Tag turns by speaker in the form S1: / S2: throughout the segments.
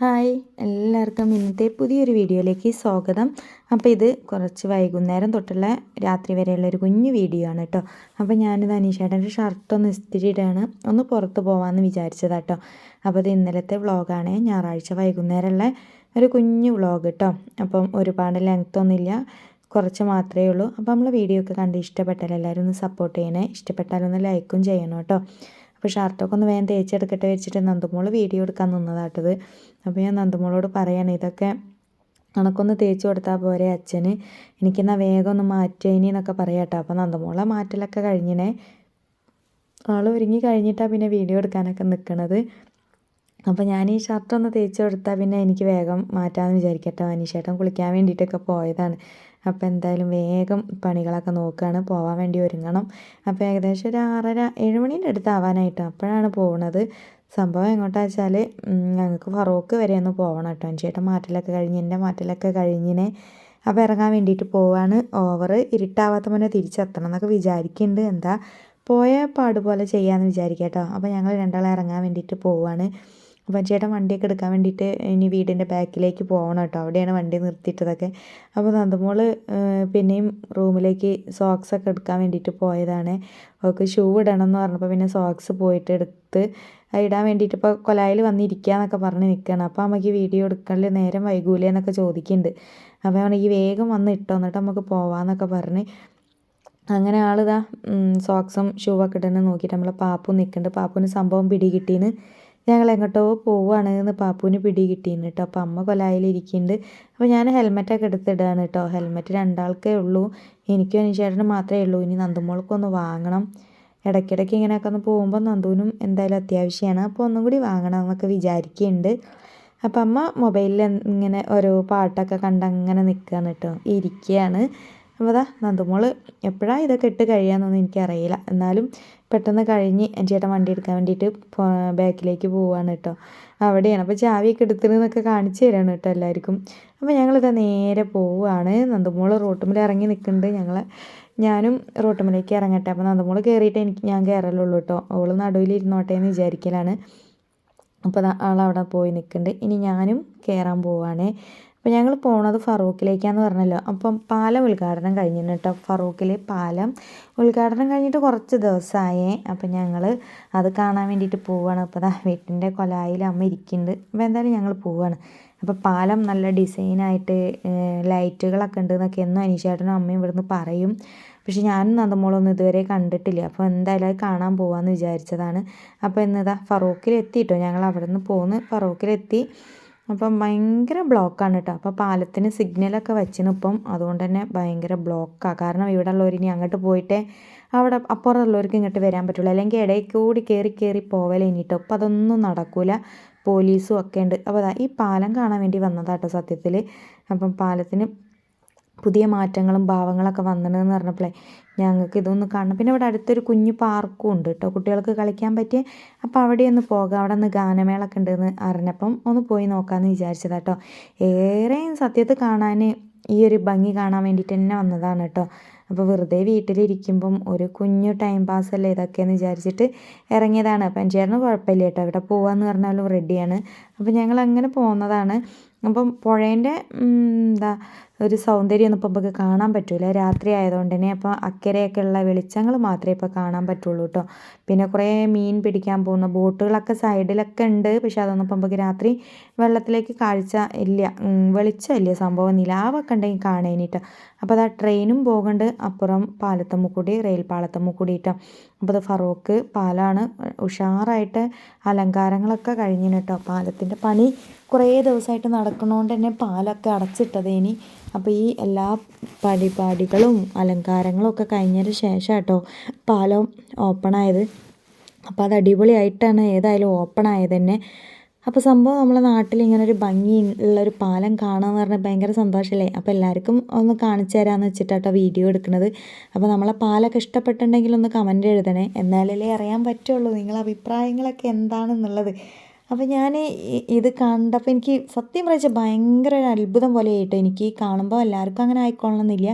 S1: Hi എല്ലാവർക്കും ഇന്നത്തെ പുതിയൊരു വീഡിയോയിലേക്ക് സ്വാഗതം. അപ്പോൾ ഇത് കുറച്ച് വൈകുന്നേരം തൊട്ടുള്ള രാത്രി വരെയുള്ള ഒരു കുഞ്ഞു വീഡിയോ ആണ് കേട്ടോ. അപ്പോൾ ഞാനിത് അനീഷേട്ടന്റെ ഷർട്ടൊന്ന് ഇസ്തിരി ഇടുകയാണ് ഒന്ന് പുറത്ത് പോകാമെന്ന് വിചാരിച്ചതാണ് കേട്ടോ അപ്പോൾ ഇത് ഇന്നലത്തെ വ്ളോഗാണ്. ഞായറാഴ്ച വൈകുന്നേരമുള്ള ഒരു കുഞ്ഞു വ്ളോഗ് കേട്ടോ. അപ്പം ഒരുപാട് ലെങ്ത് ഒന്നുമില്ല കുറച്ച് മാത്രമേ ഉള്ളൂ. അപ്പോൾ നമ്മൾ വീഡിയോ ഒക്കെ കണ്ട് ഇഷ്ടപ്പെട്ടാൽ എല്ലാവരും ഒന്ന് സപ്പോർട്ട് ചെയ്യണേ. ഇഷ്ടപ്പെട്ടാലൊന്ന് ലൈക്കും ചെയ്യണം കേട്ടോ. അപ്പോൾ ഷർട്ടൊക്കെ ഒന്ന് വേഗം തേച്ചെടുക്കട്ടെ വെച്ചിട്ട് നന്ദമോൾ വീഡിയോ എടുക്കാൻ നിന്നതാട്ടത്. അപ്പോൾ ഞാൻ നന്ദമോളോട് പറയാണ് ഇതൊക്കെ കണക്കൊന്ന് തേച്ച് കൊടുത്താൽ പോരെ അച്ഛന്. എനിക്കെന്നാൽ വേഗം ഒന്ന് മാറ്റേനി എന്നൊക്കെ പറയാട്ടോ. അപ്പോൾ നന്ദമോളെ മാറ്റലൊക്കെ കഴിഞ്ഞിനെ. ആൾ ഒരുങ്ങി കഴിഞ്ഞിട്ടാണ് പിന്നെ വീഡിയോ എടുക്കാനൊക്കെ നിൽക്കണത് അപ്പോൾ ഞാൻ ഈ ഷർട്ട് ഒന്ന് തേച്ച് കൊടുത്താൽ പിന്നെ എനിക്ക് വേഗം മാറ്റാമെന്ന് വിചാരിക്കട്ടോ. അനീഷേട്ടൻ കുളിക്കാൻ വേണ്ടിയിട്ടൊക്കെ പോയതാണ്. അപ്പോൾ എന്തായാലും വേഗം പണികളൊക്കെ നോക്കുകയാണ് പോകാൻ വേണ്ടി ഒരുങ്ങണം. അപ്പോൾ ഏകദേശം ഒരു ആറര ഏഴ് മണീന്റെ അടുത്ത് ആവാനായിട്ട് അപ്പോഴാണ് പോകുന്നത് സംഭവം എങ്ങോട്ടാ വെച്ചാൽ ഞങ്ങൾക്ക് ഫറോക്ക് വരെ ഒന്ന് പോകണം കേട്ടോ. ചേട്ടൻ മാറ്റലൊക്കെ കഴിഞ്ഞ് എന്റെ മാറ്റലൊക്കെ കഴിഞ്ഞിനെ. അപ്പോൾ ഇറങ്ങാൻ വേണ്ടിയിട്ട് പോവാണ്. ഓവർ ഇരുട്ടാവാത്ത മുന്നേ തിരിച്ചെത്തണം എന്നൊക്കെ വിചാരിക്കുന്നുണ്ട്. എന്താ പോയ പാടുപോലെ ചെയ്യാമെന്ന് വിചാരിക്കാം കേട്ടോ. അപ്പോൾ ഞങ്ങൾ രണ്ടാളെ ഇറങ്ങാൻ വേണ്ടിയിട്ട് പോവാണ്. അപ്പം ചേട്ടൻ വണ്ടിയൊക്കെ എടുക്കാൻ വേണ്ടിയിട്ട് ഇനി വീടിന്റെ ബാക്കിലേക്ക് പോകണം കേട്ടോ. അവിടെയാണ് വണ്ടി നിർത്തിയിട്ടതൊക്കെ. അപ്പോൾ നന്ദമോൾ പിന്നെയും റൂമിലേക്ക് സോക്സ് ഒക്കെ എടുക്കാൻ വേണ്ടിയിട്ട് പോയതാണ്. അവൾക്ക് ഷൂ ഇടണം എന്ന് പറഞ്ഞപ്പോൾ പിന്നെ സോക്സ് പോയിട്ട് എടുത്ത് ഇടാൻ വേണ്ടിയിട്ട് ഇപ്പോൾ കൊലായിൽ വന്നിരിക്കുക എന്നൊക്കെ പറഞ്ഞ് നിൽക്കുകയാണ്. അപ്പോൾ അമ്മയ്ക്ക് വീഡിയോ എടുക്കാനുള്ള നേരം വൈകൂലേ എന്നൊക്കെ ചോദിക്കുന്നുണ്ട്. അപ്പോൾ ഈ വേഗം വന്ന് ഇട്ടോ എന്നിട്ട് നമുക്ക് പോവാന്നൊക്കെ പറഞ്ഞ് അങ്ങനെ ആളിതാ സോക്സും ഷൂ ഒക്കെ ഇടുന്നത് നോക്കിയിട്ട് നമ്മളെ പാപ്പു നിൽക്കുന്നുണ്ട്. പാപ്പുവിന് സംഭവം പിടി കിട്ടീന്ന് ഞങ്ങൾ എങ്ങോട്ടോ പോവുകയാണ് എന്ന് പാപ്പുവിന് പിടി കിട്ടിയിരുന്നു കേട്ടോ. അപ്പോൾ അമ്മ കൊലായിലിരിക്കുന്നുണ്ട്. അപ്പോൾ ഞാൻ ഹെൽമെറ്റൊക്കെ എടുത്തിടുകയാണ് കേട്ടോ. ഹെൽമെറ്റ് രണ്ടാൾക്കേ ഉള്ളൂ. എനിക്കും അനിച്ചേട്ടനും മാത്രമേ ഉള്ളൂ. ഇനി നന്ദുമോൾക്കൊന്ന് വാങ്ങണം. ഇടയ്ക്കിടയ്ക്ക് ഇങ്ങനെയൊക്കെ ഒന്ന് പോകുമ്പോൾ നന്ദുവിനും എന്തായാലും അത്യാവശ്യമാണ്. അപ്പോൾ ഒന്നും കൂടി വാങ്ങണം എന്നൊക്കെ വിചാരിക്കുന്നുണ്ട്. അപ്പം അമ്മ മൊബൈലിൽ ഇങ്ങനെ ഓരോ പാട്ടൊക്കെ കണ്ട് അങ്ങനെ നിൽക്കുകയാണ് കേട്ടോ. ഇരിക്കുകയാണ്. അപ്പോൾ അതാ നന്ദുമോൾ എപ്പോഴാണ് ഇതൊക്കെ ഇട്ട് കഴിയാമെന്നൊന്നും എനിക്കറിയില്ല. എന്നാലും പെട്ടെന്ന് കഴിഞ്ഞ് ചേട്ടൻ വണ്ടി എടുക്കാൻ വേണ്ടിയിട്ട് ബാക്കിലേക്ക് പോവാണ് കേട്ടോ. അവിടെയാണ്. അപ്പോൾ ചാവിയൊക്കെ എടുത്തിരുന്നൊക്കെ കാണിച്ചു തരാണ് കേട്ടോ എല്ലാവർക്കും. അപ്പോൾ ഞങ്ങളിതാ നേരെ പോവുകയാണ് നന്ദമോൾ റോട്ടുമ്പിൽ ഇറങ്ങി നിൽക്കുന്നുണ്ട് ഞങ്ങൾ ഞാനും റോട്ടുമ്പിലേക്ക് ഇറങ്ങട്ടെ. അപ്പോൾ നന്ദമോൾ കയറിയിട്ട് എനിക്ക് ഞാൻ കയറലുള്ളൂ കേട്ടോ. അവൾ നടുവിലിരുന്നോട്ടെ എന്ന് വിചാരിക്കലാണ്. അപ്പോൾ ആളവിടെ പോയി നിൽക്കുന്നുണ്ട് ഇനി ഞാനും കയറാൻ പോവുകയാണ് അപ്പോൾ ഞങ്ങൾ പോണത് ഫറൂഖിലേക്കാന്ന് പറഞ്ഞല്ലോ. അപ്പം പാലം ഉദ്ഘാടനം കഴിഞ്ഞു കേട്ടോ ഫറൂഖിലെ പാലം ഉദ്ഘാടനം കഴിഞ്ഞിട്ട് കുറച്ച് ദിവസമായേ അപ്പം ഞങ്ങൾ അത് കാണാൻ വേണ്ടിയിട്ട് പോവുകയാണ് അപ്പോൾ ദാ വീട്ടിന്റെ കൊലായിൽ അമ്മ ഇരിക്കുന്നുണ്ട് അപ്പോൾ എന്തായാലും ഞങ്ങൾ പോവുകയാണ് അപ്പോൾ പാലം നല്ല ഡിസൈനായിട്ട് ലൈറ്റുകളൊക്കെ ഉണ്ട് എന്നൊക്കെ എന്നും അനീഷേട്ടനും അമ്മയും ഇവിടുന്ന് പറയും. പക്ഷെ ഞാനും നന്ദമോളൊന്നും ഇതുവരെ കണ്ടിട്ടില്ല. അപ്പോൾ എന്തായാലും അത് കാണാൻ പോകാമെന്ന് വിചാരിച്ചതാണ്. അപ്പോൾ ഇന്നിതാ ഫറൂഖിലെത്തിയിട്ടോ ഞങ്ങൾ അവിടെ നിന്ന് പോന്ന് ഫറൂഖിലെത്തി. അപ്പം ഭയങ്കര ബ്ലോക്കാണ് കേട്ടോ അപ്പോൾ പാലത്തിന് സിഗ്നലൊക്കെ വെച്ചിന് ഇപ്പം അതുകൊണ്ട് തന്നെ ഭയങ്കര ബ്ലോക്കാണ് കാരണം ഇവിടെ ഉള്ളവർ ഇനി അങ്ങോട്ട് പോയിട്ടേ അവിടെ അപ്പുറമുള്ളവർക്ക് ഇങ്ങോട്ട് വരാൻ പറ്റുള്ളൂ. അല്ലെങ്കിൽ ഇടയിൽ കൂടി കയറി കയറി പോവലേ ഇനിട്ടോ അപ്പം അതൊന്നും നടക്കില്ല പോലീസും ഒക്കെ ഉണ്ട്. അപ്പോൾ ഈ പാലം കാണാൻ വേണ്ടി വന്നതാട്ടോ സത്യത്തിൽ അപ്പം പാലത്തിന് പുതിയ മാറ്റങ്ങളും ഭാവങ്ങളൊക്കെ വന്നിട്ടെന്ന് പറഞ്ഞപ്പോഴേ ഞങ്ങൾക്ക് ഇതൊന്ന് കാണണം. പിന്നെ ഇവിടെ അടുത്തൊരു കുഞ്ഞു പാർക്കും ഉണ്ട് കേട്ടോ കുട്ടികൾക്ക് കളിക്കാൻ പറ്റിയ അപ്പോൾ അവിടെ ഒന്ന് പോകാം. അവിടെ ഒന്ന് ഗാനമേളൊക്കെ ഉണ്ടെന്ന് അറിഞ്ഞപ്പം ഒന്ന് പോയി നോക്കാമെന്ന് വിചാരിച്ചതാണ് കേട്ടോ ഏറെയും സത്യത്തിൽ കാണാൻ ഈ ഒരു ഭംഗി കാണാൻ വേണ്ടിയിട്ട് തന്നെ വന്നതാണ് കേട്ടോ അപ്പോൾ വെറുതെ വീട്ടിലിരിക്കുമ്പം ഒരു കുഞ്ഞു ടൈം പാസ് അല്ലേ ഇതൊക്കെയെന്ന് വിചാരിച്ചിട്ട് ഇറങ്ങിയതാണ്. അപ്പം ചേട്ടന് കുഴപ്പമില്ല കേട്ടോ ഇവിടെ പോകാമെന്ന് പറഞ്ഞാലും റെഡിയാണ് അപ്പോൾ ഞങ്ങൾ അങ്ങനെ പോകുന്നതാണ് അപ്പം പുഴേന്റെ എന്താ ഒരു സൗന്ദര്യമൊന്നും ഇപ്പം നമുക്ക് കാണാൻ പറ്റില്ല രാത്രി ആയതുകൊണ്ട് തന്നെ അപ്പോൾ അക്കരെയൊക്കെ ഉള്ള വെളിച്ചങ്ങൾ മാത്രമേ ഇപ്പോൾ കാണാൻ പറ്റുള്ളൂ കേട്ടോ പിന്നെ കുറേ മീൻ പിടിക്കാൻ പോകുന്ന. ബോട്ടുകളൊക്കെ സൈഡിലൊക്കെ ഉണ്ട്. പക്ഷെ അതൊന്നും ഇപ്പം നമുക്ക് രാത്രി വെള്ളത്തിലേക്ക് കാഴ്ച ഇല്ല. വെളിച്ചമില്ല സംഭവം നിലാവൊക്കെ ഉണ്ടെങ്കിൽ കാണാനിട്ടോ അപ്പോൾ അത് ആ ട്രെയിനും പോകുന്നുണ്ട് അപ്പുറം പാലത്തമ്മ കൂടി റെയിൽ പാലത്തമ്മ കൂടിയിട്ടോ അപ്പോൾ അത് ഫറോക്ക് പാലാണ് ഉഷാറായിട്ട് അലങ്കാരങ്ങളൊക്കെ കഴിഞ്ഞു കേട്ടോ പാലത്തിന്റെ പണി കുറേ ദിവസമായിട്ട് നടക്കണോണ്ട് തന്നെ പാലൊക്കെ അടച്ചിട്ടത് ഇനി അപ്പോൾ ഈ എല്ലാ പരിപാടികളും അലങ്കാരങ്ങളും ഒക്കെ കഴിഞ്ഞതിന് ശേഷം കേട്ടോ പാലം ഓപ്പണായത് അപ്പോൾ അത് അടിപൊളിയായിട്ടാണ് ഏതായാലും ഓപ്പണായത് തന്നെ. അപ്പോൾ സംഭവം നമ്മളെ നാട്ടിൽ ഇങ്ങനെ ഒരു ഭംഗി ഉള്ളൊരു പാലം കാണുകയെന്ന് പറഞ്ഞാൽ ഭയങ്കര സന്തോഷമല്ലേ അപ്പോൾ എല്ലാവർക്കും ഒന്ന് കാണിച്ചു തരാമെന്ന് വെച്ചിട്ടാട്ടോ വീഡിയോ എടുക്കുന്നത്. അപ്പോൾ നമ്മളെ പാലൊക്കെ ഇഷ്ടപ്പെട്ടുണ്ടെങ്കിൽ ഒന്ന് കമന്റ് എഴുതണേ. എന്നാലല്ലേ അറിയാൻ പറ്റുള്ളൂ നിങ്ങളെ അഭിപ്രായങ്ങളൊക്കെ എന്താണെന്നുള്ളത്. അപ്പോൾ ഞാൻ ഇത് കണ്ടപ്പോൾ എനിക്ക് സത്യം പറഞ്ഞാൽ ഭയങ്കര ഒരു അത്ഭുതം പോലെ ആയിട്ട്. എനിക്ക് കാണുമ്പോൾ എല്ലാവർക്കും അങ്ങനെ ആയിക്കൊള്ളണമെന്നില്ല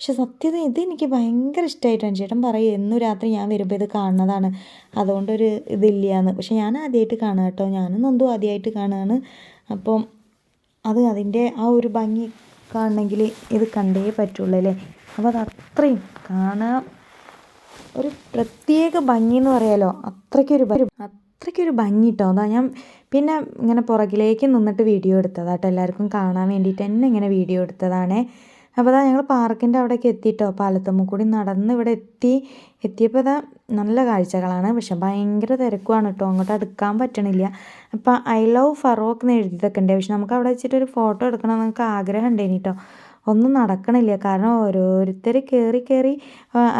S1: പക്ഷെ സത്യത ഇത് എനിക്ക് ഭയങ്കര ഇഷ്ടമായിട്ടാണ് ചേട്ടൻ പറയും എന്നും രാത്രി ഞാൻ വരുമ്പോൾ ഇത് കാണുന്നതാണ്. അതുകൊണ്ടൊരു ഇതില്ലയെന്ന് പക്ഷെ ഞാൻ ആദ്യമായിട്ട് കാണുക കേട്ടോ. ഞാനും നൊന്തും ആദ്യമായിട്ട് കാണുകയാണ്. അപ്പം അത് അതിന്റെ ആ ഒരു ഭംഗി കാണണമെങ്കിൽ ഇത് കണ്ടേ പറ്റുള്ളൂ അല്ലേ? അപ്പോൾ അത് അത്രയും കാണാൻ ഒരു പ്രത്യേക ഭംഗി എന്ന് പറയാലോ. അത്രയ്ക്കൊരു അത്രയ്ക്കൊരു ഭംഗി കേട്ടോ. അതാ ഞാൻ പിന്നെ ഇങ്ങനെ പുറകിലേക്ക് നിന്നിട്ട് വീഡിയോ എടുത്തതാട്ടോ എല്ലാവർക്കും കാണാൻ വേണ്ടിയിട്ട് തന്നെ ഇങ്ങനെ വീഡിയോ എടുത്തതാണേ. അപ്പോൾ അതാ ഞങ്ങൾ പാർക്കിന്റെ അവിടേക്ക് എത്തിയിട്ടോ പാലത്തമ്മ കൂടി നടന്ന് ഇവിടെ എത്തി. എത്തിയപ്പോൾ ഇതാ നല്ല കാഴ്ചകളാണ്. പക്ഷെ ഭയങ്കര തിരക്കുമാണ് കേട്ടോ. അങ്ങോട്ട് അടുക്കാൻ പറ്റണില്ല. അപ്പോൾ ഐ ലവ് ഫറോക്ക് എന്ന് എഴുതിയതൊക്കെ ഉണ്ട്. പക്ഷെ നമുക്ക് അവിടെ വെച്ചിട്ട് ഒരു ഫോട്ടോ എടുക്കണം നമുക്ക് ആഗ്രഹം ഉണ്ടേനി കേട്ടോ. ഒന്നും നടക്കണില്ല. കാരണം ഓരോരുത്തർ കയറി കയറി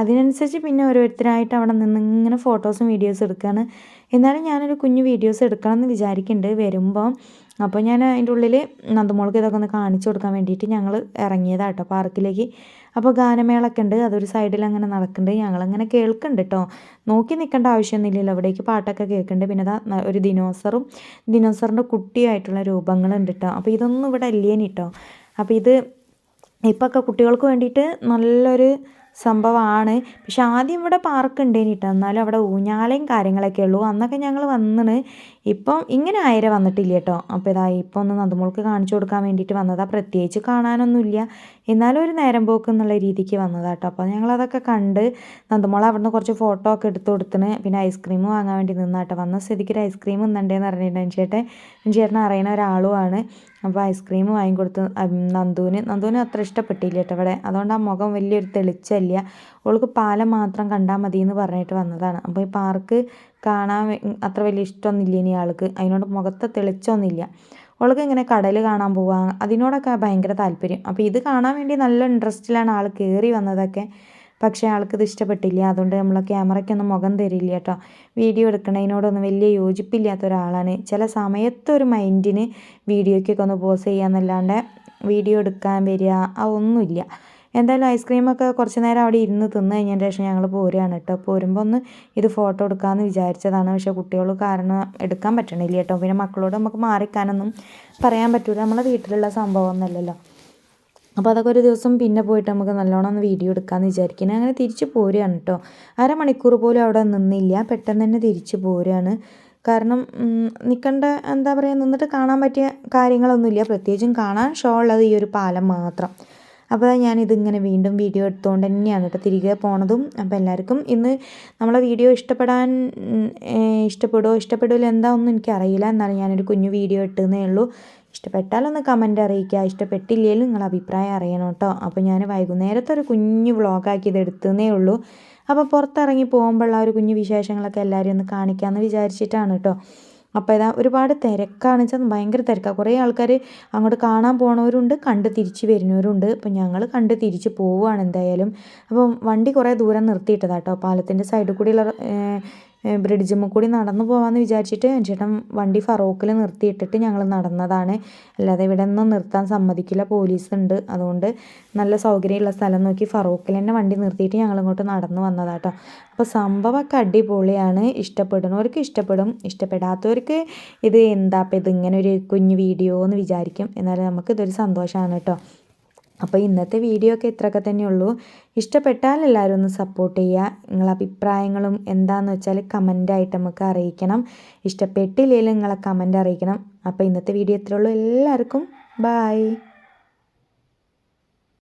S1: അതിനനുസരിച്ച് പിന്നെ ഓരോരുത്തരായിട്ട് അവിടെ നിന്ന് ഇങ്ങനെ ഫോട്ടോസും വീഡിയോസും എടുക്കുകയാണ് എന്നാലും ഞാനൊരു കുഞ്ഞു വീഡിയോസ് എടുക്കണം എന്ന് വിചാരിക്കുന്നുണ്ട് വരുമ്പോൾ അപ്പോൾ ഞാൻ അതിന്റെ ഉള്ളിൽ നന്ദമോൾക്ക് ഇതൊക്കെ ഒന്ന് കാണിച്ചു കൊടുക്കാൻ വേണ്ടിയിട്ട് ഞങ്ങൾ ഇറങ്ങിയതാണ് കേട്ടോ പാർക്കിലേക്ക്. അപ്പോൾ ഗാനമേളൊക്കെ ഉണ്ട് അതൊരു സൈഡിൽ അങ്ങനെ നടക്കുന്നുണ്ട്. ഞങ്ങളങ്ങനെ കേൾക്കുന്നുണ്ട് കേട്ടോ നോക്കി നിൽക്കേണ്ട ആവശ്യമൊന്നുമില്ലല്ലോ അവിടേക്ക് പാട്ടൊക്കെ കേൾക്കുന്നുണ്ട്. പിന്നെ അതാ ഒരു ദിനോസറും ദിനോസറിന്റെ കുട്ടിയായിട്ടുള്ള രൂപങ്ങളുണ്ട് കേട്ടോ അപ്പോൾ ഇതൊന്നും ഇവിടെ അല്ലേനി കേട്ടോ അപ്പോൾ ഇത് ഇപ്പോഴൊക്കെ കുട്ടികൾക്ക് വേണ്ടിയിട്ട് നല്ലൊരു സംഭവമാണ്. പക്ഷെ ആദ്യം ഇവിടെ പാർക്ക് ഉണ്ടേനി കേട്ടോ എന്നാലും അവിടെ ഊഞ്ഞാലയും കാര്യങ്ങളൊക്കെ ഉള്ളൂ. അന്നൊക്കെ ഞങ്ങൾ വന്നിന് ഇപ്പം ഇങ്ങനെ ആയിര വന്നിട്ടില്ല കേട്ടോ അപ്പോൾ ഇതാ ഇപ്പോൾ ഒന്ന് നന്ദമോൾക്ക് കാണിച്ചു കൊടുക്കാൻ വേണ്ടിയിട്ട് വന്നതാ. പ്രത്യേകിച്ച് കാണാനൊന്നുമില്ല. എന്നാലും ഒരു നേരം പോക്ക് എന്നുള്ള രീതിക്ക് വന്നതാ കേട്ടോ അപ്പോൾ ഞങ്ങളതൊക്കെ കണ്ട് നന്ദമോൾ അവിടുന്ന് കുറച്ച് ഫോട്ടോ ഒക്കെ എടുത്ത് കൊടുത്തിന് പിന്നെ ഐസ്ക്രീം വാങ്ങാൻ വേണ്ടി നിന്നാട്ടോ വന്ന സ്ഥിതിക്ക് ഒരു ഐസ്ക്രീം ഇന്നുണ്ടേന്ന് അറിഞ്ഞിട്ടുണ്ട് ചേട്ടൻ ചേട്ടൻ അറിയുന്ന ഒരാളുമാണ് അപ്പോൾ ഐസ്ക്രീം വാങ്ങിക്കൊടുത്ത് നന്ദുവിന്. നന്ദുവിന് അത്ര ഇഷ്ടപ്പെട്ടില്ല കേട്ടോ ഇവിടെ. അതുകൊണ്ട് ആ മുഖം വലിയൊരു തെളിച്ചല്ല ഓൾക്ക് പാലം മാത്രം കണ്ടാൽ മതി എന്ന് പറഞ്ഞിട്ട് വന്നതാണ്. അപ്പോൾ ഈ പാർക്ക് കാണാൻ അത്ര വലിയ ഇഷ്ടമൊന്നുമില്ല ഇനി ആൾക്ക്. അതിനോട് മുഖത്തെ തെളിച്ചൊന്നുമില്ല. ഓൾക്ക് ഇങ്ങനെ കടൽ കാണാൻ പോവുക അതിനോടൊക്കെ ഭയങ്കര താല്പര്യം. അപ്പോൾ ഇത് കാണാൻ വേണ്ടി നല്ല ഇൻട്രസ്റ്റിലാണ് ആൾ കയറി വന്നതൊക്കെ. പക്ഷേ ആൾക്ക് ഇത് ഇഷ്ടപ്പെട്ടില്ല. അതുകൊണ്ട് നമ്മൾ ക്യാമറയ്ക്കൊന്നും മുഖം തരില്ല കേട്ടോ. വീഡിയോ എടുക്കണതിനോടൊന്നും വലിയ യോജിപ്പില്ലാത്ത ഒരാളാണ്. ചില സമയത്തൊരു മൈൻഡിന് വീഡിയോയ്ക്കൊക്കെ ഒന്ന് പോസ് ചെയ്യാന്നല്ലാണ്ട് വീഡിയോ എടുക്കാൻ വരിക ആ ഒന്നുമില്ല. എന്തായാലും ഐസ്ക്രീമൊക്കെ കുറച്ച് നേരം അവിടെ ഇരുന്ന് തിന്ന് കഴിഞ്ഞതിന് ശേഷം ഞങ്ങൾ പോരുകയാണ് കേട്ടോ. പോരുമ്പോൾ ഒന്ന് ഇത് ഫോട്ടോ എടുക്കാമെന്ന് വിചാരിച്ചതാണ്. പക്ഷേ കുട്ടികൾ കാരണം എടുക്കാൻ പറ്റണില്ല കേട്ടോ. പിന്നെ മക്കളോട് നമുക്ക് മാറിക്കാനൊന്നും പറയാൻ പറ്റില്ല നമ്മളെ വീട്ടിലുള്ള സംഭവം ഒന്നല്ലല്ലോ അപ്പോൾ അതൊക്കെ ഒരു ദിവസം പിന്നെ പോയിട്ട് നമുക്ക് നല്ലോണം ഒന്ന് വീഡിയോ എടുക്കാമെന്ന് വിചാരിക്കുന്നത് അങ്ങനെ തിരിച്ച് പോരുകയാണ് കേട്ടോ. അരമണിക്കൂർ പോലും അവിടെ നിന്നില്ല. പെട്ടെന്ന് തന്നെ തിരിച്ച് പോരുകയാണ്. കാരണം നിൽക്കേണ്ട എന്താ പറയുക നിന്നിട്ട് കാണാൻ പറ്റിയ കാര്യങ്ങളൊന്നുമില്ല. പ്രത്യേകിച്ചും കാണാൻ ഷോ ഉള്ളത് ഈ ഒരു പാലം മാത്രം. അപ്പോൾ ഞാനിതിങ്ങനെ വീണ്ടും വീഡിയോ എടുത്തുകൊണ്ട് തന്നെയാണ് കേട്ടോ തിരികെ പോണതും. അപ്പോൾ എല്ലാവർക്കും ഇന്ന് നമ്മളെ വീഡിയോ ഇഷ്ടപ്പെടാൻ ഇഷ്ടപ്പെടുമോ ഇഷ്ടപ്പെടില്ല എന്താ ഒന്നും എനിക്കറിയില്ല. എന്നാലും ഞാനൊരു കുഞ്ഞു വീഡിയോ ഇട്ടെന്നേ ഉള്ളൂ. ഇഷ്ടപ്പെട്ടാലൊന്ന് കമന്റ് അറിയിക്കുക. ഇഷ്ടപ്പെട്ടില്ലെങ്കിലും നിങ്ങൾ അഭിപ്രായം അറിയണം കേട്ടോ. അപ്പോൾ ഞാൻ വൈകുന്നേരത്തെ ഒരു കുഞ്ഞു വ്ളോഗാക്കി ഇത് എടുത്തതേ ഉള്ളൂ. അപ്പോൾ പുറത്തിറങ്ങി പോകുമ്പോഴുള്ള ഒരു കുഞ്ഞു വിശേഷങ്ങളൊക്കെ എല്ലാവരും ഒന്ന് കാണിക്കാമെന്ന് വിചാരിച്ചിട്ടാണ് കേട്ടോ. അപ്പോൾ ഇതാ ഒരുപാട് തിരക്കാണ് വെച്ചാൽ ഭയങ്കര തിരക്കാണ് കുറേ ആൾക്കാർ അങ്ങോട്ട് കാണാൻ പോണവരുണ്ട് കണ്ട് തിരിച്ച് വരുന്നവരുണ്ട്. അപ്പോൾ ഞങ്ങൾ കണ്ട് തിരിച്ച് പോവുകയാണ് എന്തായാലും. അപ്പം വണ്ടി കുറേ ദൂരം നിർത്തിയിട്ടതാട്ടോ. പാലത്തിന്റെ സൈഡിൽ കൂടിയുള്ള ബ്രിഡ്ജിമ്മ കൂടി നടന്നു പോകാമെന്ന് വിചാരിച്ചിട്ട് ചേട്ടൻ വണ്ടി ഫറോക്കിൽ നിർത്തിയിട്ടിട്ട് ഞങ്ങൾ നടന്നതാണ്. അല്ലാതെ ഇവിടെ ഒന്നും നിർത്താൻ സമ്മതിക്കില്ല. പോലീസ് ഉണ്ട് അതുകൊണ്ട് നല്ല സൗകര്യമുള്ള സ്ഥലം നോക്കി ഫറോക്കിൽ തന്നെ വണ്ടി നിർത്തിയിട്ട് ഞങ്ങൾ ഇങ്ങോട്ട് നടന്നു വന്നതാട്ടോ. അപ്പോൾ സംഭവമൊക്കെ അടിപൊളിയാണ്. ഇഷ്ടപ്പെടുന്നവർക്ക് ഇഷ്ടപ്പെടും. ഇഷ്ടപ്പെടാത്തവർക്ക് ഇത് എന്താ ഇപ്പം ഇതിങ്ങനെ ഒരു കുഞ്ഞു വീഡിയോ എന്ന് വിചാരിക്കും. എന്നാലും നമുക്ക് ഇതൊരു സന്തോഷമാണ് കേട്ടോ. അപ്പോൾ ഇന്നത്തെ വീഡിയോ ഒക്കെ ഇത്രയൊക്കെ തന്നെയുള്ളൂ ഇഷ്ടപ്പെട്ടാൽ എല്ലാവരും ഒന്ന് സപ്പോർട്ട് ചെയ്യുക. നിങ്ങളെ അഭിപ്രായങ്ങളും എന്താണെന്ന് വെച്ചാൽ കമന്റായിട്ട് നമുക്ക് അറിയിക്കണം. ഇഷ്ടപ്പെട്ടില്ലെങ്കിലും നിങ്ങളെ കമന്റ് അറിയിക്കണം. അപ്പോൾ ഇന്നത്തെ വീഡിയോ ഇത്രയുള്ളൂ എല്ലാവർക്കും ബായ്